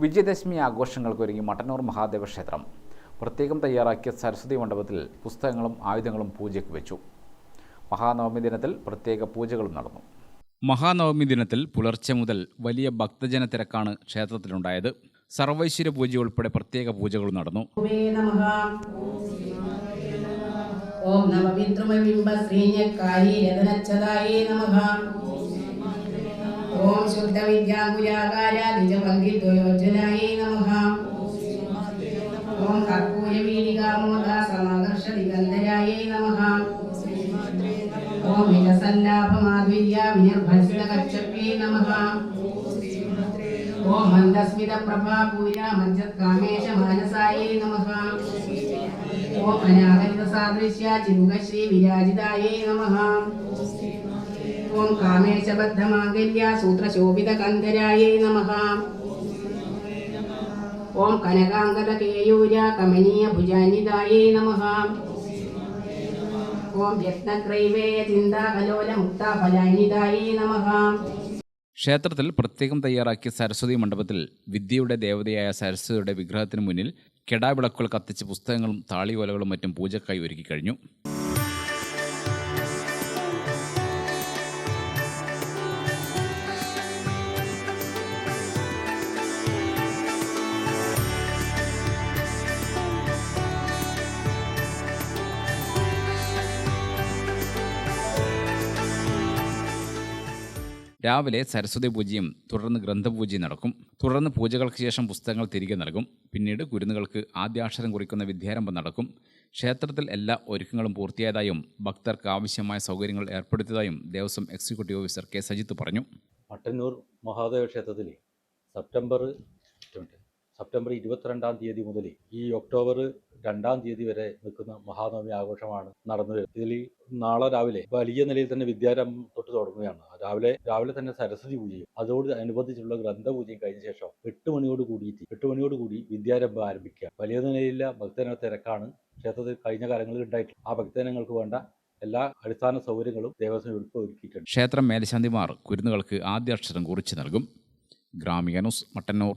വിജയദശമി ആഘോഷങ്ങൾക്കൊരുങ്ങി മട്ടന്നൂർ മഹാദേവ ക്ഷേത്രം. പ്രത്യേകം തയ്യാറാക്കിയ സരസ്വതി മണ്ഡപത്തിൽ പുസ്തകങ്ങളും ആയുധങ്ങളും പൂജയ്ക്ക് വെച്ചു. മഹാനവമി ദിനത്തിൽ പ്രത്യേക പൂജകളും നടന്നു. മഹാനവമി ദിനത്തിൽ പുലർച്ചെ മുതൽ വലിയ ഭക്തജന തിരക്കാണ് ക്ഷേത്രത്തിലുണ്ടായത്. സർവൈശ്വര്യ പൂജ ഉൾപ്പെടെ പ്രത്യേക പൂജകളും നടന്നു. വേ നമഃ. ഓം നവവിദ്രുമബിംബ ശ്രീഞ്ഞക്കാരി രതനച്ഛതായേ നമഃ. ഓം ശുദ്ധവിദ്യാകുലാകാര ദ്വിജപന്തിദ്വയോജ്വലായേ നമഃ ഓം കർപ്പൂരവീരികാമോദ സമാകർഷദിഗന്ധരായേ നമഃ ഓം വിലസല്ലാഭമാധുര്യ വിനിർഭസിതകക്ഷപ്യേ നമഃ ഓം മന്ദസ്മിത പ്രഭാപൂര മജ്ജത്കാമേശ മാനസായേ നമഃ ഓം അനാഗരിത സാദൃശ്യ ചിമുഖശ്രീ വിരാജിതായേ നമഃ ഓം കാമേശബദ്ധമാംഗല്യ സൂത്രശോഭിത കന്ധരായേ നമഃ. ഓം കനകാംഗത കേയൂര കമനീയ ഭുജാനിതായേ നമ. ഓം രത്നഗ്രൈവേയ ചിന്താകലോല മുക്താഫലാനിതായേ നമഃ. ക്ഷേത്രത്തിൽ പ്രത്യേകം തയ്യാറാക്കിയ സരസ്വതി മണ്ഡപത്തിൽ വിദ്യയുടെ ദേവതയായ സരസ്വതിയുടെ വിഗ്രഹത്തിന് മുന്നിൽ കെടാവിളക്കുകൾ കത്തിച്ച് പുസ്തകങ്ങളും താളിയോലകളും മറ്റും പൂജക്കായി ഒരുക്കി കഴിഞ്ഞു. രാവിലെ സരസ്വതി പൂജയും തുടർന്ന് ഗ്രന്ഥപൂജയും നടക്കും. തുടർന്ന് പൂജകൾക്ക് ശേഷം പുസ്തകങ്ങൾ തിരികെ നൽകും. പിന്നീട് കുരുന്നുകൾക്ക് ആദ്യാക്ഷരം കുറിക്കുന്ന വിദ്യാരംഭം നടക്കും. ക്ഷേത്രത്തിൽ എല്ലാ ഒരുക്കങ്ങളും പൂർത്തിയായതായും ഭക്തർക്ക് ആവശ്യമായ സൗകര്യങ്ങൾ ഏർപ്പെടുത്തിയതായും Devaswom executive officer K. Sajith പറഞ്ഞു. മട്ടന്നൂർ മഹാദേവ ക്ഷേത്രത്തിൽ സെപ്റ്റംബർ ട്വന്റി സെപ്റ്റംബർ ഇരുപത്തിരണ്ടാം തീയതി മുതൽ ഈ ഒക്ടോബർ രണ്ടാം തീയതി വരെ നിൽക്കുന്ന മഹാനവമി ആഘോഷമാണ് നടന്നു വരുന്നത്. ഇതിൽ നാളെ രാവിലെ വലിയ നിലയിൽ തന്നെ വിദ്യാരംഭം തൊട്ട് തുടങ്ങുകയാണ്. രാവിലെ രാവിലെ തന്നെ സരസ്വതി പൂജയും അതോട് അനുബന്ധിച്ചുള്ള ഗ്രന്ഥപൂജയും കഴിഞ്ഞ ശേഷം എട്ട് മണിയോട് കൂടിയിട്ട് എട്ട് മണിയോട് കൂടി വിദ്യാരംഭം ആരംഭിക്കുക. വലിയ നിലയിലുള്ള ഭക്തജന തിരക്കാണ് ക്ഷേത്രത്തിൽ കഴിഞ്ഞ കാലങ്ങളിൽ ഉണ്ടായിട്ടുള്ളത് ആ ഭക്തജനങ്ങൾക്ക് വേണ്ട എല്ലാ അടിസ്ഥാന സൗകര്യങ്ങളും ദേവസ്വം ഉൾപ്പെടെ ഒരുക്കിയിട്ടുണ്ട്. ക്ഷേത്രം മേലശാന്തിമാർ കുരുന്നുകൾക്ക് ആദ്യാക്ഷരം കുറിച്ച് നൽകും. Gramika news Mattannur.